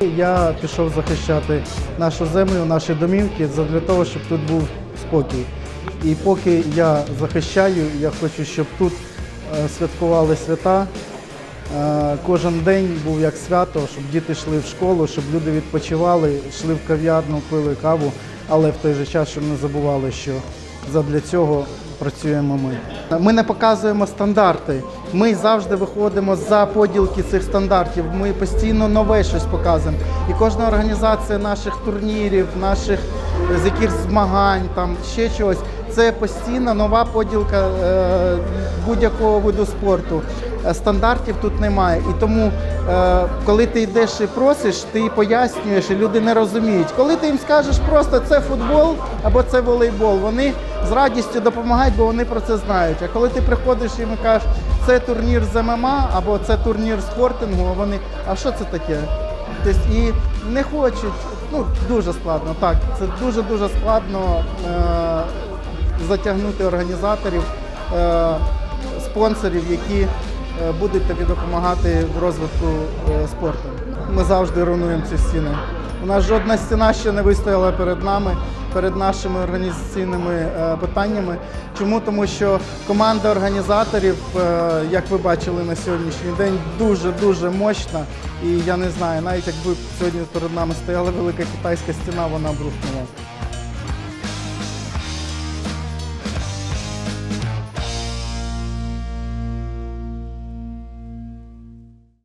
я пішов захищати нашу землю, наші домівки для того, щоб тут був спокій. І поки я захищаю, я хочу, щоб тут е, святкували свята. Е, Кожен день був як свято, щоб діти йшли в школу, щоб люди відпочивали, йшли в кав'ярну, пили каву, але в той же час, щоб не забували, що задля цього працюємо ми. Ми не показуємо стандарти. Ми завжди виходимо за поділки цих стандартів. Ми постійно нове щось показуємо. І кожна організація наших турнірів, наших з якихось змагань, там ще чогось. Це постійно нова поділка е, будь-якого виду спорту. Е, Стандартів тут немає. І тому, е, коли ти йдеш і просиш, ти пояснюєш, і люди не розуміють. Коли ти їм скажеш просто це футбол або це волейбол, вони з радістю допомагають, бо вони про це знають. А коли ти приходиш і кажеш, це турнір з ММА або це турнір спортингу, а вони, а що це таке? Тобто і не хочуть, ну дуже складно. Так, це дуже дуже складно е, затягнути організаторів, е, спонсорів, які е, будуть тобі допомагати в розвитку е, спорту. Ми завжди руйнуємо ці стіни. У нас жодна стіна ще не вистояла перед нами, перед нашими організаційними е, питаннями. Чому? Тому що команда організаторів, е, як ви бачили на сьогоднішній день, дуже дуже мощна. І я не знаю, навіть якби сьогодні перед нами стояла велика китайська стіна, вона б рухнула.